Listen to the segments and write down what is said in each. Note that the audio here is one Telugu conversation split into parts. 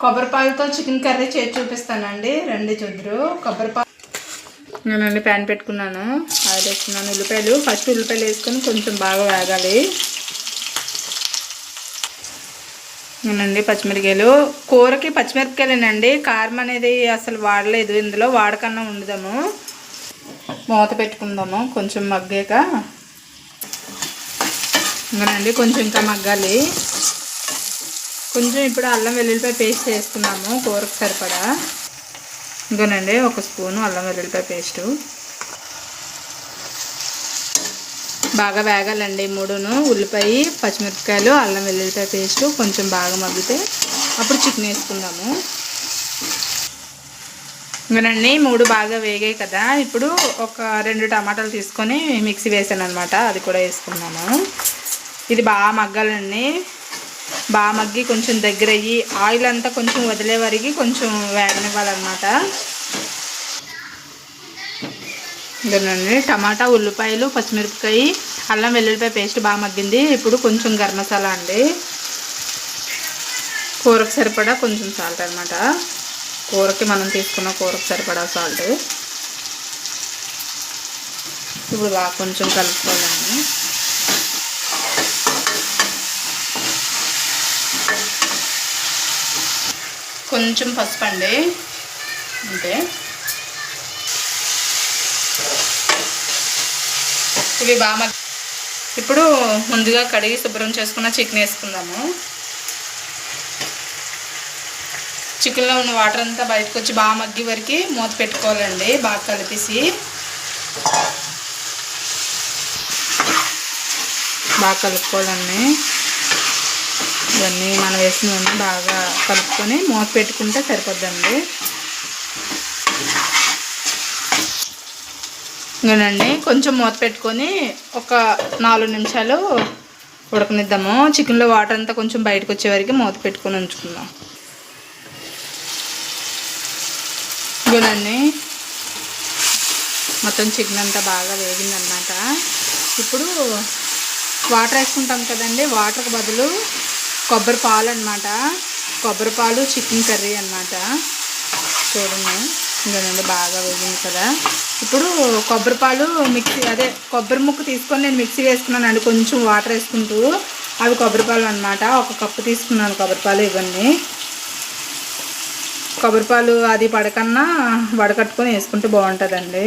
కొబ్బరిపాలతో చికెన్ కర్రీ చేసి చూపిస్తానండి. రండి చూద్దరు. కొబ్బరిపాలు నేనండి ప్యాన్ పెట్టుకున్నాను. ఆయిల్ వేసుకున్నాను ఉల్లిపాయలు. ఫస్ట్ ఉల్లిపాయలు వేసుకొని కొంచెం బాగా వేగాలి. నేనండి పచ్చిమిరకాయలు కూరకి పచ్చిమిరపకాయలేనండి. కారం అనేది అసలు వాడలేదు. ఇందులో వాడకన్నా వండుదాము మూత పెట్టుకుందాము. కొంచెం మగ్గాక. ఇంకనండి కొంచెం ఇంకా మగ్గాలి. కొంచెం ఇప్పుడు అల్లం వెల్లుల్లిపాయ పేస్ట్ వేసుకున్నాము కూరకు సరిపడా. ఇంకోనండి ఒక స్పూను అల్లం వెల్లుల్లిపాయ పేస్టు. బాగా వేగాలండి మూడును. ఉల్లిపాయ పచ్చిమిరపకాయలు అల్లం వెల్లుల్లిపాయ పేస్టు కొంచెం బాగా మగ్గితే అప్పుడు చికెన్ వేసుకుందాము. ఇంకనండి మూడు బాగా వేగాయి కదా. ఇప్పుడు ఒక రెండు టమాటాలు తీసుకొని మిక్సీ వేసాను అనమాట అది కూడా వేసుకున్నాము ఇది బాగా మగ్గాలండి. బాగా మగ్గి కొంచెం దగ్గర అయ్యి ఆయిల్ అంతా కొంచెం వదిలే వరకు కొంచెం వేగనివ్వాలన్నమాట. ఇదేనండి టమాటా ఉల్లిపాయలు పచ్చిమిరపకాయ అల్లం వెల్లుల్లిపాయ పేస్ట్ బాగా మగ్గింది. ఇప్పుడు కొంచెం గరం మసాలా అండి. కూరకు సరిపడా కొంచెం సాల్ట్ అనమాట కూరకి మనం తీసుకున్న కూరకు సరిపడా సాల్ట్. ఇప్పుడు బాగా కొంచెం కలుపుకోవాలండి. కొంచెం పసుపు అండి అంతే. ఇవి బాగా ఇప్పుడు ముందుగా కడిగి శుభ్రం చేసుకున్న చికెన్ వేసుకుందాము. చికెన్లో ఉన్న వాటర్ అంతా బయటకు వచ్చి బాగా మగ్గి వరకు మూత పెట్టుకోవాలండి. బాగా కలిపేసి. బాగా కలుపుకోవాలండి ఇవన్నీ మనం వేసినవన్నీ బాగా కలుపుకొని మూత పెట్టుకుంటే సరిపోద్దండి. ఇంకనండి కొంచెం మూత పెట్టుకొని ఒక నాలుగు నిమిషాలు ఉడకనిద్దాము. చికెన్లో వాటర్ అంతా కొంచెం బయటకు వచ్చే వరకు మూత పెట్టుకొని ఉంచుకుందాం. ఇంకనండి మొత్తం చికెన్ అంతా బాగా వేగిందనమాట ఇప్పుడు వాటర్ వేసుకుంటాం కదండి వాటర్కి బదులు కొబ్బరి పాలు అనమాట కొబ్బరి పాలు చికెన్ కర్రీ అనమాట చూడండి. ఇంకేనండి బాగా వేగింది కదా. ఇప్పుడు కొబ్బరి పాలు మిక్సీ అదే కొబ్బరి ముక్క తీసుకొని నేను మిక్సీ వేసుకున్నానండి. కొంచెం వాటర్ వేసుకుంటూ అవి కొబ్బరి పాలు అనమాట ఒక కప్పు తీసుకున్నాను కొబ్బరి పాలు ఇవన్నీ కొబ్బరి పాలు అది పడకన్నా వడకట్టుకొని వేసుకుంటే బాగుంటుందండి.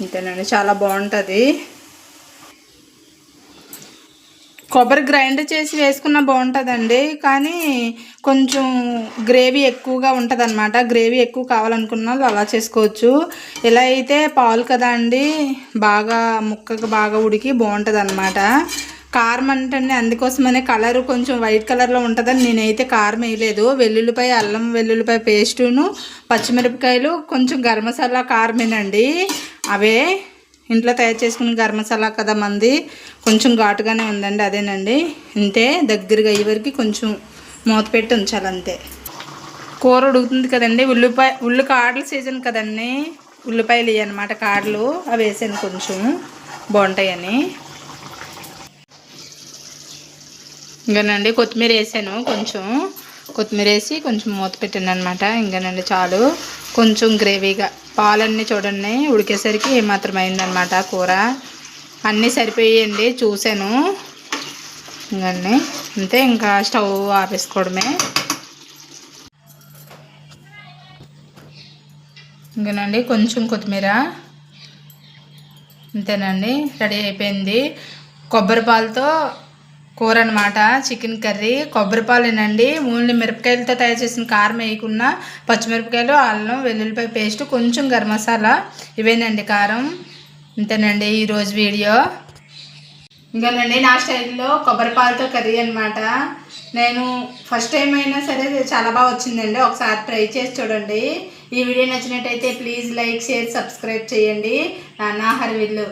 అంతేనండి చాలా బాగుంటుంది. కొబ్బరి గ్రైండ్ చేసి వేసుకున్నా బాగుంటుందండి కానీ కొంచెం గ్రేవీ ఎక్కువగా ఉంటుంది అనమాట గ్రేవీ ఎక్కువ కావాలనుకున్న అలా చేసుకోవచ్చు. ఇలా అయితే పాలు కదా అండి బాగా ముక్కకు బాగా ఉడికి బాగుంటుంది అనమాట కారం అంటే అందుకోసమనే కలర్ కొంచెం వైట్ కలర్లో ఉంటుందని నేనైతే కారం వేయలేదు. వెల్లుల్లిపాయ అల్లం వెల్లుల్లిపాయ పేస్టును పచ్చిమిరపకాయలు కొంచెం గరం మసాలా కారమేనండి. అవే ఇంట్లో తయారు చేసుకున్న గరం మసాలా కదా మంది కొంచెం ఘాటుగానే ఉందండి అదేనండి. ఇంతే దగ్గరగా అయ్యే వరకు కొంచెం మూత పెట్టి ఉంచాలి అంతే కూర ఉడుకుతుంది కదండి ఉల్లిపాయ ఉల్లి కాడలు సీజన్ కదండి. ఉల్లిపాయలు ఇవి అనమాట కాడలు అవి వేసాను కొంచెం బాగుంటాయని. ఇంకానండి కొత్తిమీర వేసాను కొంచెం. కొత్తిమీర వేసి కొంచెం మూత పెట్టాను అనమాట ఇంకానండి చాలు. కొంచెం గ్రేవీగా. పాలన్నీ చూడండి ఉడికేసరికి ఏమాత్రం అయిందనమాట కూర. అన్నీ సరిపోయాయండి చూశాను. ఇంకండి అంతే ఇంకా స్టవ్ ఆపేసుకోవడమే. ఇంకానండి కొంచెం కొత్తిమీర. అంతేనండి రెడీ అయిపోయింది. కొబ్బరి పాలతో కూర అనమాట చికెన్ కర్రీ కొబ్బరిపాలేనండి ఓన్లీ మిరపకాయలతో తయారు చేసిన కారం వేయకుండా పచ్చిమిరపకాయలు అల్లం వెల్లుల్లిపాయ పేస్ట్ కొంచెం గరం మసాలా ఇవేనండి కారం. అంతేనండి ఈరోజు వీడియో. ఇంకానండి నా స్టైల్లో కొబ్బరిపాలతో కర్రీ అనమాట నేను ఫస్ట్ టైం అయినా సరే చాలా బాగా వచ్చిందండి. ఒకసారి ట్రై చేసి చూడండి. ఈ వీడియో నచ్చినట్టయితే ప్లీజ్ లైక్ షేర్ సబ్స్క్రైబ్ చేయండి. నా హరివిల్లు.